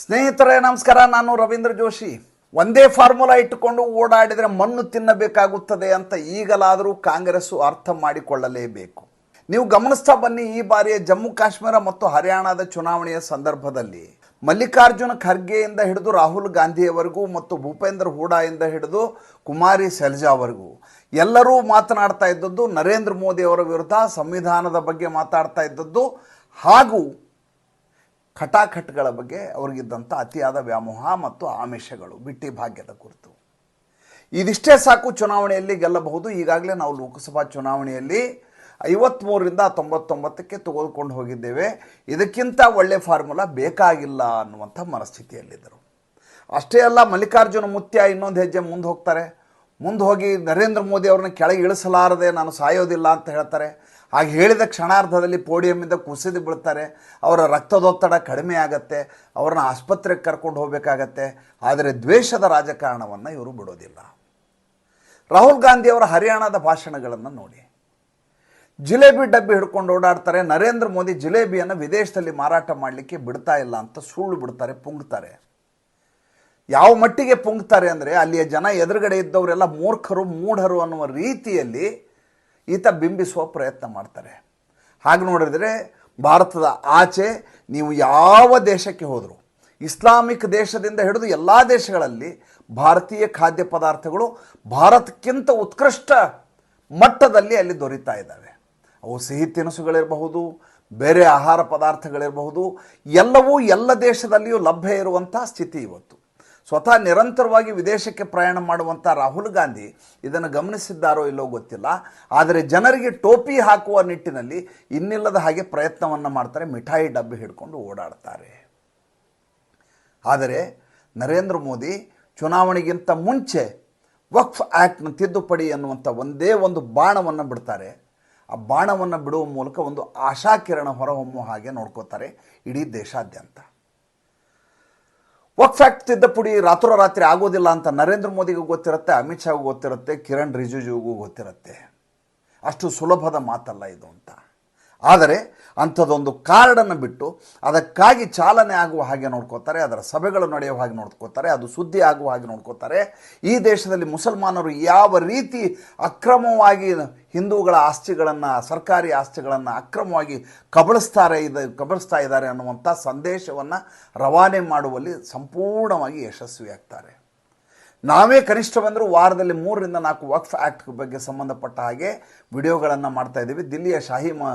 ಸ್ನೇಹಿತರೆ, ನಮಸ್ಕಾರ. ನಾನು ರವೀಂದ್ರ ಜೋಶಿ. ಒಂದೇ ಫಾರ್ಮುಲಾ ಇಟ್ಟುಕೊಂಡು ಓಡಾಡಿದರೆ ಮಣ್ಣು ತಿನ್ನಬೇಕಾಗುತ್ತದೆ ಅಂತ ಈಗಲಾದರೂ ಕಾಂಗ್ರೆಸ್ಸು ಅರ್ಥ ಮಾಡಿಕೊಳ್ಳಲೇಬೇಕು. ನೀವು ಗಮನಿಸ್ತಾ ಬನ್ನಿ ಈ ಬಾರಿಯ ಜಮ್ಮು ಕಾಶ್ಮೀರ ಮತ್ತು ಹರಿಯಾಣದ ಚುನಾವಣೆಯ ಸಂದರ್ಭದಲ್ಲಿ. ಮಲ್ಲಿಕಾರ್ಜುನ ಖರ್ಗೆಯಿಂದ ಹಿಡಿದು ರಾಹುಲ್ ಗಾಂಧಿಯವರೆಗೂ ಮತ್ತು ಭೂಪೇಂದ್ರ ಹೂಡಾಯಿಂದ ಹಿಡಿದು ಕುಮಾರಿ ಸೆಲ್ಜಾವರೆಗೂ ಎಲ್ಲರೂ ಮಾತನಾಡ್ತಾ ಇದ್ದದ್ದು ನರೇಂದ್ರ ಮೋದಿಯವರ ವಿರುದ್ಧ, ಸಂವಿಧಾನದ ಬಗ್ಗೆ ಮಾತಾಡ್ತಾ ಇದ್ದದ್ದು ಹಾಗೂ ಖಟಾಖಟ್ಗಳ ಬಗ್ಗೆ ಅವ್ರಿಗಿದ್ದಂಥ ಅತಿಯಾದ ವ್ಯಾಮೋಹ ಮತ್ತು ಆಮಿಷಗಳು, ಬಿಟ್ಟಿ ಭಾಗ್ಯದ ಕುರಿತು ಇದಿಷ್ಟೇ ಸಾಕು ಚುನಾವಣೆಯಲ್ಲಿ ಗೆಲ್ಲಬಹುದು. ಈಗಾಗಲೇ ನಾವು ಲೋಕಸಭಾ ಚುನಾವಣೆಯಲ್ಲಿ ಐವತ್ತ್ಮೂರರಿಂದ ತೊಂಬತ್ತೊಂಬತ್ತಕ್ಕೆ ತೆಗೆದುಕೊಂಡು ಹೋಗಿದ್ದೇವೆ. ಇದಕ್ಕಿಂತ ಒಳ್ಳೆ ಫಾರ್ಮುಲಾ ಬೇಕಾಗಿಲ್ಲ ಅನ್ನುವಂಥ ಮನಸ್ಥಿತಿಯಲ್ಲಿದ್ದರು. ಅಷ್ಟೇ ಅಲ್ಲ, ಮಲ್ಲಿಕಾರ್ಜುನ ಮುತ್ಯ ಇನ್ನೊಂದು ಹೆಜ್ಜೆ ಮುಂದೆ ಹೋಗ್ತಾರೆ. ಮುಂದೆ ಹೋಗಿ ನರೇಂದ್ರ ಮೋದಿ ಅವ್ರನ್ನ ಕೆಳಗೆ ಇಳಿಸಲಾರದೆ ನಾನು ಸಾಯೋದಿಲ್ಲ ಅಂತ ಹೇಳ್ತಾರೆ. ಹಾಗೆ ಹೇಳಿದ ಕ್ಷಣಾರ್ಧದಲ್ಲಿ ಪೋಡಿಯಮ್ಮಿಂದ ಕುಸಿದು ಬೀಳ್ತಾರೆ. ಅವರ ರಕ್ತದೊತ್ತಡ ಕಡಿಮೆ ಆಗತ್ತೆ. ಅವ್ರನ್ನ ಆಸ್ಪತ್ರೆಗೆ ಕರ್ಕೊಂಡು ಹೋಗಬೇಕಾಗತ್ತೆ. ಆದರೆ ದ್ವೇಷದ ರಾಜಕಾರಣವನ್ನು ಇವರು ಬಿಡೋದಿಲ್ಲ. ರಾಹುಲ್ ಗಾಂಧಿಯವರ ಹರಿಯಾಣದ ಭಾಷಣಗಳನ್ನು ನೋಡಿ. ಜಿಲೇಬಿ ಡಬ್ಬಿ ಹಿಡ್ಕೊಂಡು ಓಡಾಡ್ತಾರೆ. ನರೇಂದ್ರ ಮೋದಿ ಜಿಲೇಬಿಯನ್ನು ವಿದೇಶದಲ್ಲಿ ಮಾರಾಟ ಮಾಡಲಿಕ್ಕೆ ಬಿಡ್ತಾ ಇಲ್ಲ ಅಂತ ಸುಳ್ಳು ಬಿಡ್ತಾರೆ, ಪುಂಗ್ತಾರೆ. ಯಾವ ಮಟ್ಟಿಗೆ ಪುಂಗ್ತಾರೆ ಅಂದರೆ ಅಲ್ಲಿಯ ಜನ ಎದುರುಗಡೆ ಇದ್ದವರೆಲ್ಲ ಮೂರ್ಖರು, ಮೂಢರು ಅನ್ನುವ ರೀತಿಯಲ್ಲಿ ಈತ ಬಿಂಬಿಸುವ ಪ್ರಯತ್ನ ಮಾಡ್ತಾರೆ. ಹಾಗೆ ನೋಡಿದರೆ ಭಾರತದ ಆಚೆ ನೀವು ಯಾವ ದೇಶಕ್ಕೆ ಹೋದರು, ಇಸ್ಲಾಮಿಕ್ ದೇಶದಿಂದ ಹಿಡಿದು ಎಲ್ಲ ದೇಶಗಳಲ್ಲಿ ಭಾರತೀಯ ಖಾದ್ಯ ಪದಾರ್ಥಗಳು ಭಾರತಕ್ಕಿಂತ ಉತ್ಕೃಷ್ಟ ಮಟ್ಟದಲ್ಲಿ ಅಲ್ಲಿ ದೊರೀತಾ ಇದ್ದಾವೆ. ಅವು ಸಿಹಿ ತಿನಿಸುಗಳಿರಬಹುದು, ಬೇರೆ ಆಹಾರ ಪದಾರ್ಥಗಳಿರಬಹುದು, ಎಲ್ಲವೂ ಎಲ್ಲ ದೇಶದಲ್ಲಿಯೂ ಲಭ್ಯ ಇರುವಂಥ ಸ್ಥಿತಿ ಇವತ್ತು. ಸ್ವತಃ ನಿರಂತರವಾಗಿ ವಿದೇಶಕ್ಕೆ ಪ್ರಯಾಣ ಮಾಡುವಂಥ ರಾಹುಲ್ ಗಾಂಧಿ ಇದನ್ನು ಗಮನಿಸಿದ್ದಾರೋ ಇಲ್ಲೋ ಗೊತ್ತಿಲ್ಲ. ಆದರೆ ಜನರಿಗೆ ಟೋಪಿ ಹಾಕುವ ನಿಟ್ಟಿನಲ್ಲಿ ಇನ್ನಿಲ್ಲದ ಹಾಗೆ ಪ್ರಯತ್ನವನ್ನು ಮಾಡ್ತಾರೆ. ಮಿಠಾಯಿ ಡಬ್ಬಿ ಹಿಡ್ಕೊಂಡು ಓಡಾಡ್ತಾರೆ. ಆದರೆ ನರೇಂದ್ರ ಮೋದಿ ಚುನಾವಣೆಗಿಂತ ಮುಂಚೆ ವಕ್ಫ್ ಆ್ಯಕ್ಟ್ನ ತಿದ್ದುಪಡಿ ಅನ್ನುವಂಥ ಒಂದೇ ಒಂದು ಬಾಣವನ್ನು ಬಿಡ್ತಾರೆ. ಆ ಬಾಣವನ್ನು ಬಿಡುವ ಮೂಲಕ ಒಂದು ಆಶಾಕಿರಣ ಹೊರಹೊಮ್ಮುವ ಹಾಗೆ ನೋಡ್ಕೋತಾರೆ ಇಡೀ ದೇಶಾದ್ಯಂತ. ವಕ್ಫ್ ಆ್ಯಕ್ಟ್ ತಿದ್ದುಪಡಿ ರಾತ್ರೋರಾತ್ರಿ ಆಗೋದಿಲ್ಲ ಅಂತ ನರೇಂದ್ರ ಮೋದಿಗೂ ಗೊತ್ತಿರುತ್ತೆ ಅಮಿತ್ ಶಾಗೂ ಗೊತ್ತಿರುತ್ತೆ ಕಿರಣ್ ರಿಜಿಜುಗೂ ಗೊತ್ತಿರುತ್ತೆ ಅಷ್ಟು ಸುಲಭದ ಮಾತಲ್ಲ ಇದು ಅಂತ ಆದರೆ ಅಂಥದ್ದೊಂದು ಕಾರ್ಡನ್ನು ಬಿಟ್ಟು ಅದಕ್ಕಾಗಿ ಚಾಲನೆ ಆಗುವ ಹಾಗೆ ನೋಡ್ಕೋತಾರೆ, ಅದರ ಸಭೆಗಳು ನಡೆಯುವ ಹಾಗೆ ನೋಡ್ಕೋತಾರೆ, ಅದು ಸುದ್ದಿ ಆಗುವ ಹಾಗೆ ನೋಡ್ಕೋತಾರೆ. ಈ ದೇಶದಲ್ಲಿ ಮುಸಲ್ಮಾನರು ಯಾವ ರೀತಿ ಅಕ್ರಮವಾಗಿ ಹಿಂದೂಗಳ ಆಸ್ತಿಗಳನ್ನು, ಸರ್ಕಾರಿ ಆಸ್ತಿಗಳನ್ನು ಅಕ್ರಮವಾಗಿ ಕಬಳಿಸ್ತಾರೆ ಇದು, ಕಬಳಿಸ್ತಾ ಇದ್ದಾರೆ ಅನ್ನುವಂಥ ಸಂದೇಶವನ್ನು ರವಾನೆ ಮಾಡುವಲ್ಲಿ ಸಂಪೂರ್ಣವಾಗಿ ಯಶಸ್ವಿಯಾಗ್ತಾರೆ. ನಾವೇ ಕನಿಷ್ಠ ಬಂದರೂ ವಾರದಲ್ಲಿ ಮೂರರಿಂದ ನಾಲ್ಕು ವಕ್ಫ್ ಆ್ಯಕ್ಟ್ ಬಗ್ಗೆ ಸಂಬಂಧಪಟ್ಟ ಹಾಗೆ ವಿಡಿಯೋಗಳನ್ನು ಮಾಡ್ತಾ ಇದ್ದೀವಿ. ದಿಲ್ಲಿಯ ಶಾಹಿ ಮ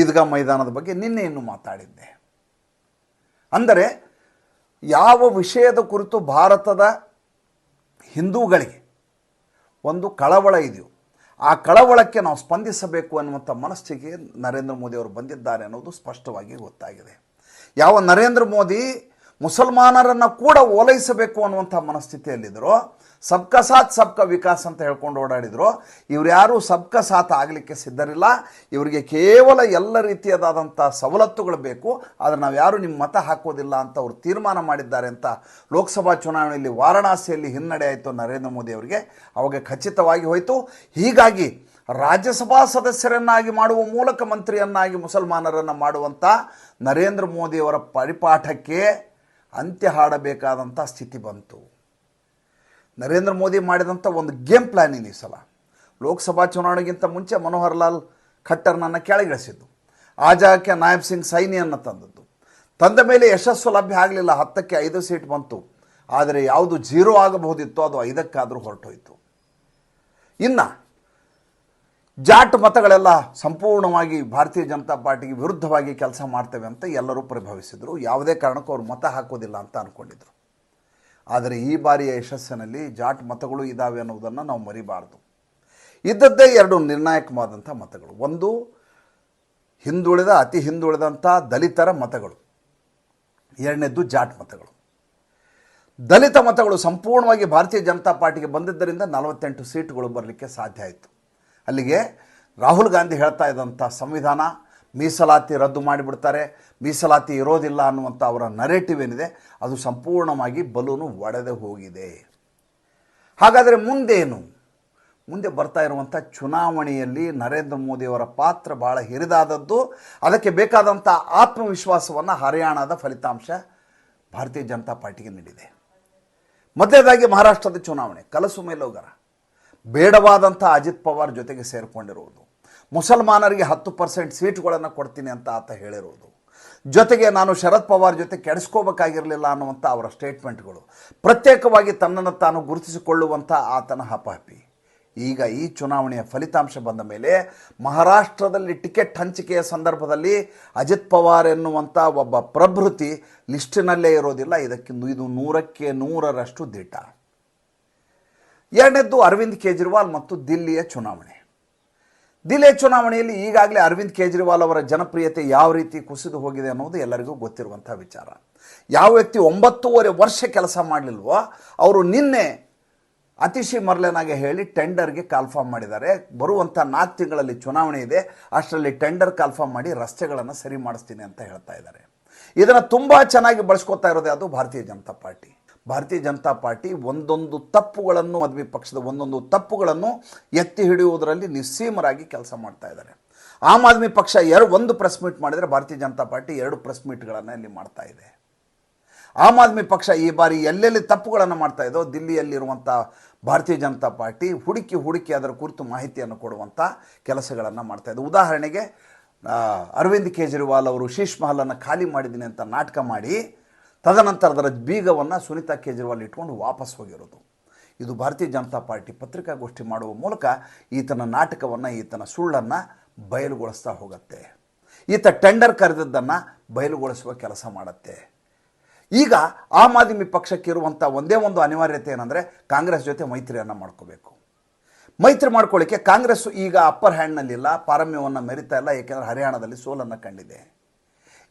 ಈದ್ಗಾ ಮೈದಾನದ ಬಗ್ಗೆ ನಿನ್ನೆ ಇನ್ನು ಮಾತಾಡಿದ್ದೆ. ಅಂದರೆ ಯಾವ ವಿಷಯದ ಕುರಿತು ಭಾರತದ ಹಿಂದೂಗಳಿಗೆ ಒಂದು ಕಳವಳ ಇದೆಯೋ, ಆ ಕಳವಳಕ್ಕೆ ನಾವು ಸ್ಪಂದಿಸಬೇಕು ಅನ್ನುವಂಥ ಮನಸ್ಥಿತಿಗೆ ನರೇಂದ್ರ ಮೋದಿ ಅವರು ಬಂದಿದ್ದಾರೆ ಅನ್ನೋದು ಸ್ಪಷ್ಟವಾಗಿ ಗೊತ್ತಾಗಿದೆ. ಯಾವ ನರೇಂದ್ರ ಮೋದಿ ಮುಸಲ್ಮಾನರನ್ನು ಕೂಡ ಓಲೈಸಬೇಕು ಅನ್ನುವಂಥ ಮನಸ್ಥಿತಿಯಲ್ಲಿದ್ದರು. ಸಬ್ಕಾ ಸಾಥ್, ಸಬ್ಕಾ ವಿಕಾಸ್ ಅಂತ ಹೇಳ್ಕೊಂಡು ಓಡಾಡಿದರು. ಇವ್ರು ಯಾರು ಸಬ್ಕಾ ಸಾಥ್ ಆಗಲಿಕ್ಕೆ ಸಿದ್ಧರಿಲ್ಲ. ಇವರಿಗೆ ಕೇವಲ ಎಲ್ಲ ರೀತಿಯದಾದಂಥ ಸವಲತ್ತುಗಳು ಬೇಕು. ಆದರೆ ನಾವು ಯಾರು ನಿಮ್ಮ ಮತ ಹಾಕೋದಿಲ್ಲ ಅಂತ ಅವರು ತೀರ್ಮಾನ ಮಾಡಿದ್ದಾರೆ ಅಂತ ಲೋಕಸಭಾ ಚುನಾವಣೆಯಲ್ಲಿ ವಾರಣಾಸಿಯಲ್ಲಿ ಹಿನ್ನಡೆ ಆಯಿತು ನರೇಂದ್ರ ಮೋದಿ ಅವರಿಗೆ. ಅವಾಗ ಖಚಿತವಾಗಿ ಹೋಯಿತು. ಹೀಗಾಗಿ ರಾಜ್ಯಸಭಾ ಸದಸ್ಯರನ್ನಾಗಿ ಮಾಡುವ ಮೂಲಕ ಮಂತ್ರಿಯನ್ನಾಗಿ ಮುಸಲ್ಮಾನರನ್ನು ಮಾಡುವಂಥ ನರೇಂದ್ರ ಮೋದಿಯವರ ಪರಿಪಾಠಕ್ಕೆ ಅಂತ್ಯ ಹಾಡಬೇಕಾದಂಥ ಸ್ಥಿತಿ ಬಂತು. ನರೇಂದ್ರ ಮೋದಿ ಮಾಡಿದಂಥ ಒಂದು ಗೇಮ್ ಪ್ಲ್ಯಾನಿಂಗ್ ಈ ಸಲ. ಲೋಕಸಭಾ ಚುನಾವಣೆಗಿಂತ ಮುಂಚೆ ಮನೋಹರ್ ಲಾಲ್ ಖಟ್ಟರ್ನನ್ನು ಕೆಳಗಿಳಿಸಿದ್ದು. ಆ ಜಾಗಕ್ಕೆ ನಾಯಬ್ ಸಿಂಗ್ ಸೈನಿಯನ್ನು ತಂದದ್ದು. ತಂದ ಮೇಲೆ ಯಶಸ್ಸು ಲಭ್ಯ ಆಗಲಿಲ್ಲ. ಹತ್ತಕ್ಕೆ ಐದು ಸೀಟ್ ಬಂತು. ಆದರೆ ಯಾವುದು ಜೀರೋ ಆಗಬಹುದಿತ್ತು ಅದು ಐದಕ್ಕಾದರೂ ಹೊರಟೋಯ್ತು. ಇನ್ನು ಜಾಟ್ ಮತಗಳೆಲ್ಲ ಸಂಪೂರ್ಣವಾಗಿ ಭಾರತೀಯ ಜನತಾ ಪಾರ್ಟಿಗೆ ವಿರುದ್ಧವಾಗಿ ಕೆಲಸ ಮಾಡ್ತೇವೆ ಅಂತ ಎಲ್ಲರೂ ಪ್ರಭಾವಿಸಿದರು. ಯಾವುದೇ ಕಾರಣಕ್ಕೂ ಅವರು ಮತ ಹಾಕೋದಿಲ್ಲ ಅಂತ ಅಂದ್ಕೊಂಡಿದ್ರು ಆದರೆ ಈ ಬಾರಿಯ ಯಶಸ್ಸಿನಲ್ಲಿ ಜಾಟ್ ಮತಗಳು ಇದ್ದಾವೆ ಅನ್ನೋದನ್ನು ನಾವು ಮರಿಬಾರ್ದು. ಇದ್ದದ್ದೇ ಎರಡು ನಿರ್ಣಾಯಕವಾದಂಥ ಮತಗಳು. ಒಂದು ಹಿಂದುಳಿದ, ಅತಿ ಹಿಂದುಳಿದಂಥ ದಲಿತರ ಮತಗಳು. ಎರಡನೇದ್ದು ಜಾಟ್ ಮತಗಳು. ದಲಿತ ಮತಗಳು ಸಂಪೂರ್ಣವಾಗಿ ಭಾರತೀಯ ಜನತಾ ಪಾರ್ಟಿಗೆ ಬಂದಿದ್ದರಿಂದ ನಲವತ್ತೆಂಟು ಸೀಟುಗಳು ಬರಲಿಕ್ಕೆ ಸಾಧ್ಯ ಆಯಿತು. ಅಲ್ಲಿಗೆ ರಾಹುಲ್ ಗಾಂಧಿ ಹೇಳ್ತಾ ಇದ್ದಂಥ ಸಂವಿಧಾನ ಮೀಸಲಾತಿ ರದ್ದು ಮಾಡಿಬಿಡ್ತಾರೆ. ಮೀಸಲಾತಿ ಇರೋದಿಲ್ಲ ಅನ್ನುವಂಥ ಅವರ ನರೇಟಿವ್ ಏನಿದೆ, ಅದು ಸಂಪೂರ್ಣವಾಗಿ ಬಲೂನು ಒಡೆದು ಹೋಗಿದೆ. ಹಾಗಾದರೆ ಮುಂದೇನು? ಮುಂದೆ ಬರ್ತಾ ಇರುವಂಥ ಚುನಾವಣೆಯಲ್ಲಿ ನರೇಂದ್ರ ಮೋದಿಯವರ ಪಾತ್ರ ಭಾಳ ಹಿರಿದಾದದ್ದು. ಅದಕ್ಕೆ ಬೇಕಾದಂಥ ಆತ್ಮವಿಶ್ವಾಸವನ್ನು ಹರಿಯಾಣದ ಫಲಿತಾಂಶ ಭಾರತೀಯ ಜನತಾ ಪಾರ್ಟಿಗೆ ನೀಡಿದೆ. ಮೊದಲನೇದಾಗಿ ಮಹಾರಾಷ್ಟ್ರದ ಚುನಾವಣೆ, ಕಲಸು ಮೇಲೋಗರ. ಬೇಡವಾದಂಥ ಅಜಿತ್ ಪವಾರ್ ಜೊತೆಗೆ ಸೇರಿಕೊಂಡಿರುವುದು. ಮುಸಲ್ಮಾನರಿಗೆ ಹತ್ತು ಪರ್ಸೆಂಟ್ ಸೀಟ್ಗಳನ್ನು ಕೊಡ್ತೀನಿ ಅಂತ ಆತ ಹೇಳಿರುವುದು. ಜೊತೆಗೆ ನಾನು ಶರದ್ ಪವಾರ್ ಜೊತೆ ಕೆಡಿಸ್ಕೋಬೇಕಾಗಿರಲಿಲ್ಲ ಅನ್ನುವಂಥ ಅವರ ಸ್ಟೇಟ್ಮೆಂಟ್ಗಳು. ಪ್ರತ್ಯೇಕವಾಗಿ ತನ್ನನ್ನು ತಾನು ಗುರುತಿಸಿಕೊಳ್ಳುವಂಥ ಆತನ ಹಪಹಪಿ ಈಗ ಈ ಚುನಾವಣೆಯ ಫಲಿತಾಂಶ ಬಂದ ಮೇಲೆ ಮಹಾರಾಷ್ಟ್ರದಲ್ಲಿ ಟಿಕೆಟ್ ಹಂಚಿಕೆಯ ಸಂದರ್ಭದಲ್ಲಿ ಅಜಿತ್ ಪವಾರ್ ಎನ್ನುವಂಥ ಒಬ್ಬ ಪ್ರಭೃತಿ ಲಿಸ್ಟಿನಲ್ಲೇ ಇರೋದಿಲ್ಲ. ಇದಕ್ಕೆ ಇದು ನೂರಕ್ಕೆ ನೂರರಷ್ಟು ದಿಟ್ಟ ಎರಡನೇದ್ದು ಅರವಿಂದ್ ಕೇಜ್ರಿವಾಲ್ ಮತ್ತು ದಿಲ್ಲಿಯ ಚುನಾವಣೆ. ದಿಲ್ಲಿಯ ಚುನಾವಣೆಯಲ್ಲಿ ಈಗಾಗಲೇ ಅರವಿಂದ್ ಕೇಜ್ರಿವಾಲ್ ಅವರ ಜನಪ್ರಿಯತೆ ಯಾವ ರೀತಿ ಕುಸಿದು ಹೋಗಿದೆ ಅನ್ನೋದು ಎಲ್ಲರಿಗೂ ಗೊತ್ತಿರುವಂಥ ವಿಚಾರ. ಯಾವ ವ್ಯಕ್ತಿ ಒಂಬತ್ತೂವರೆ ವರ್ಷ ಕೆಲಸ ಮಾಡಲಿಲ್ವೋ, ಅವರು ನಿನ್ನೆ ಅತಿಶಿ ಮರ್ಲೆನಾಗೆ ಹೇಳಿ ಟೆಂಡರ್ಗೆ ಕಾಲ್ಫಾರ್ಮ್ ಮಾಡಿದ್ದಾರೆ. ಬರುವಂಥ ನಾಲ್ಕು ತಿಂಗಳಲ್ಲಿ ಚುನಾವಣೆ ಇದೆ. ಅಷ್ಟರಲ್ಲಿ ಟೆಂಡರ್ ಕಾಲ್ಫಾರ್ಮ್ ಮಾಡಿ ರಸ್ತೆಗಳನ್ನು ಸರಿ ಮಾಡಿಸ್ತೀನಿ ಅಂತ ಹೇಳ್ತಾ ಇದ್ದಾರೆ. ಇದನ್ನು ತುಂಬ ಚೆನ್ನಾಗಿ ಬಳಸ್ಕೊತಾ ಇರೋದೇ ಅದು ಭಾರತೀಯ ಜನತಾ ಪಾರ್ಟಿ. ಭಾರತೀಯ ಜನತಾ ಪಾರ್ಟಿ ಒಂದೊಂದು ತಪ್ಪುಗಳನ್ನು ಮದುವೆ ಪಕ್ಷದ ಒಂದೊಂದು ತಪ್ಪುಗಳನ್ನು ಎತ್ತಿ ಹಿಡಿಯುವುದರಲ್ಲಿ ನಿಸ್ಸೀಮರಾಗಿ ಕೆಲಸ ಮಾಡ್ತಾ ಇದ್ದಾರೆ. ಆಮ್ ಆದ್ಮಿ ಪಕ್ಷ ಎರಡು ಒಂದು ಪ್ರೆಸ್ ಮೀಟ್ ಮಾಡಿದರೆ ಭಾರತೀಯ ಜನತಾ ಪಾರ್ಟಿ ಎರಡು ಪ್ರೆಸ್ ಮೀಟ್ಗಳನ್ನು ಇಲ್ಲಿ ಮಾಡ್ತಾ ಇದೆ. ಆಮ್ ಆದ್ಮಿ ಪಕ್ಷ ಈ ಬಾರಿ ಎಲ್ಲೆಲ್ಲಿ ತಪ್ಪುಗಳನ್ನು ಮಾಡ್ತಾ ಇದೋ ದಿಲ್ಲಿಯಲ್ಲಿರುವಂಥ ಭಾರತೀಯ ಜನತಾ ಪಾರ್ಟಿ ಹುಡುಕಿ ಹುಡುಕಿ ಅದರ ಕುರಿತು ಮಾಹಿತಿಯನ್ನು ಕೊಡುವಂಥ ಕೆಲಸಗಳನ್ನು ಮಾಡ್ತಾ ಇದೆ. ಉದಾಹರಣೆಗೆ ಅರವಿಂದ್ ಕೇಜ್ರಿವಾಲ್ ಅವರು ಶೀಶ್ ಮಹಲನ್ನು ಖಾಲಿ ಮಾಡಿದ್ದೀನಿ ಅಂತ ನಾಟಕ ಮಾಡಿ ತದನಂತರ ಅದರ ಬೀಗವನ್ನು ಸುನೀತಾ ಕೇಜ್ರಿವಾಲ್ ಇಟ್ಕೊಂಡು ವಾಪಸ್ ಹೋಗಿರೋದು. ಇದು ಭಾರತೀಯ ಜನತಾ ಪಾರ್ಟಿ ಪತ್ರಿಕಾಗೋಷ್ಠಿ ಮಾಡುವ ಮೂಲಕ ಈತನ ನಾಟಕವನ್ನು, ಈತನ ಸುಳ್ಳನ್ನು ಬಯಲುಗೊಳಿಸ್ತಾ ಹೋಗುತ್ತೆ. ಈತ ಟೆಂಡರ್ ಕರೆದಿದ್ದನ್ನು ಬಯಲುಗೊಳಿಸುವ ಕೆಲಸ ಮಾಡುತ್ತೆ. ಈಗ ಆಮ್ ಆದ್ಮಿ ಪಕ್ಷಕ್ಕೆ ಇರುವಂಥ ಒಂದೇ ಒಂದು ಅನಿವಾರ್ಯತೆ ಏನಂದರೆ ಕಾಂಗ್ರೆಸ್ ಜೊತೆ ಮೈತ್ರಿಯನ್ನು ಮಾಡ್ಕೋಬೇಕು. ಮೈತ್ರಿ ಮಾಡ್ಕೊಳ್ಳಿಕ್ಕೆ ಕಾಂಗ್ರೆಸ್ ಈಗ ಅಪ್ಪರ್ ಹ್ಯಾಂಡ್ನಲ್ಲಿಲ್ಲ, ಪಾರಮ್ಯವನ್ನು ಮೆರಿತಾ ಇಲ್ಲ, ಏಕೆಂದರೆ ಹರಿಯಾಣದಲ್ಲಿ ಸೋಲನ್ನು ಕಂಡಿದೆ.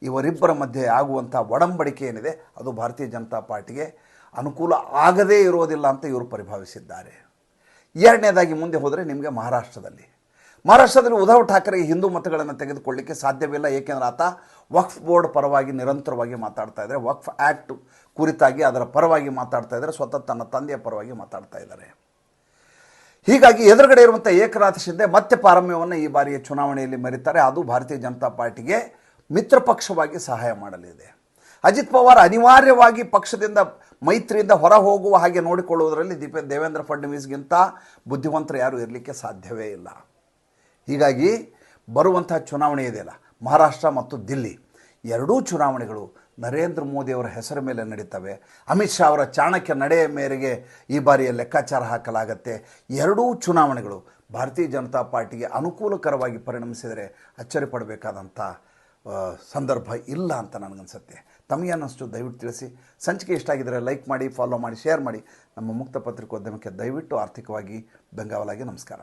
ಇವರಿಬ್ಬರ ಮಧ್ಯೆ ಆಗುವಂಥ ಒಡಂಬಡಿಕೆ ಏನಿದೆ, ಅದು ಭಾರತೀಯ ಜನತಾ ಪಾರ್ಟಿಗೆ ಅನುಕೂಲ ಆಗದೇ ಇರೋದಿಲ್ಲ ಅಂತ ಇವರು ಪರಿಭಾವಿಸಿದ್ದಾರೆ. ಎರಡನೇದಾಗಿ ಮುಂದೆ ಹೋದರೆ ನಿಮಗೆ ಮಹಾರಾಷ್ಟ್ರದಲ್ಲಿ. ಮಹಾರಾಷ್ಟ್ರದಲ್ಲಿ ಉದ್ಧವ್ ಠಾಕ್ರೆ ಹಿಂದೂ ಮತಗಳನ್ನು ತೆಗೆದುಕೊಳ್ಳಿಕ್ಕೆ ಸಾಧ್ಯವಿಲ್ಲ, ಏಕೆಂದರೆ ಆತ ವಕ್ಫ್ ಬೋರ್ಡ್ ಪರವಾಗಿ ನಿರಂತರವಾಗಿ ಮಾತಾಡ್ತಾ ಇದ್ದಾರೆ. ವಕ್ಫ್ ಆ್ಯಕ್ಟ್ ಕುರಿತಾಗಿ ಅದರ ಪರವಾಗಿ ಮಾತಾಡ್ತಾ ಇದ್ದಾರೆ, ಸ್ವತಃ ತನ್ನ ತಂದೆಯ ಪರವಾಗಿ ಮಾತಾಡ್ತಾ ಇದ್ದಾರೆ. ಹೀಗಾಗಿ ಎದುರುಗಡೆ ಇರುವಂಥ ಏಕನಾಥ ಶಿಂದೆ ಮತ್ತೆ ಪಾರಮ್ಯವನ್ನು ಈ ಬಾರಿಯ ಚುನಾವಣೆಯಲ್ಲಿ ಮೆರೀತಾರೆ. ಅದು ಭಾರತೀಯ ಜನತಾ ಪಾರ್ಟಿಗೆ ಮಿತ್ರ ಪಕ್ಷವಾಗಿ ಸಹಾಯ ಮಾಡಲಿದೆ. ಅಜಿತ್ ಪವಾರ್ ಅನಿವಾರ್ಯವಾಗಿ ಪಕ್ಷದಿಂದ, ಮೈತ್ರಿಯಿಂದ ಹೊರ ಹೋಗುವ ಹಾಗೆ ನೋಡಿಕೊಳ್ಳುವುದರಲ್ಲಿ ದೀಪ, ದೇವೇಂದ್ರ ಫಡ್ನವೀಸ್ಗಿಂತ ಬುದ್ಧಿವಂತರು ಯಾರೂ ಇರಲಿಕ್ಕೆ ಸಾಧ್ಯವೇ ಇಲ್ಲ. ಹೀಗಾಗಿ ಬರುವಂತಹ ಚುನಾವಣೆ ಇದೆಯಲ್ಲ ಮಹಾರಾಷ್ಟ್ರ ಮತ್ತು ದಿಲ್ಲಿ. ಎರಡೂ ಚುನಾವಣೆಗಳು ನರೇಂದ್ರ ಮೋದಿಯವರ ಹೆಸರ ಮೇಲೆ ನಡೀತವೆ. ಅಮಿತ್ ಶಾ ಅವರ ಚಾಣಕ್ಯ ನಡೆಯ ಮೇರೆಗೆ ಈ ಬಾರಿಯ ಲೆಕ್ಕಾಚಾರ ಹಾಕಲಾಗತ್ತೆ. ಎರಡೂ ಚುನಾವಣೆಗಳು ಭಾರತೀಯ ಜನತಾ ಪಾರ್ಟಿಗೆ ಅನುಕೂಲಕರವಾಗಿ ಪರಿಣಮಿಸಿದರೆ ಅಚ್ಚರಿ ಪಡಬೇಕಾದಂಥ ಸಂದರ್ಭ ಇಲ್ಲ ಅಂತ ನನಗನ್ಸುತ್ತೆ. ತಮಗೆ ಅನ್ನಿಸ್ತು ದಯವಿಟ್ಟು ತಿಳಿಸಿ. ಸಂಚಿಕೆ ಇಷ್ಟ ಆಗಿದ್ದರೆ ಲೈಕ್ ಮಾಡಿ ಫಾಲೋ ಮಾಡಿ ಶೇರ್ ಮಾಡಿ. ನಮ್ಮ ಮುಕ್ತ ಪತ್ರಿಕೋದ್ಯಮಕ್ಕೆ ದಯವಿಟ್ಟು ಆರ್ಥಿಕವಾಗಿ ಬೆಂಗಾವಲಾಗಿ ನಮಸ್ಕಾರ.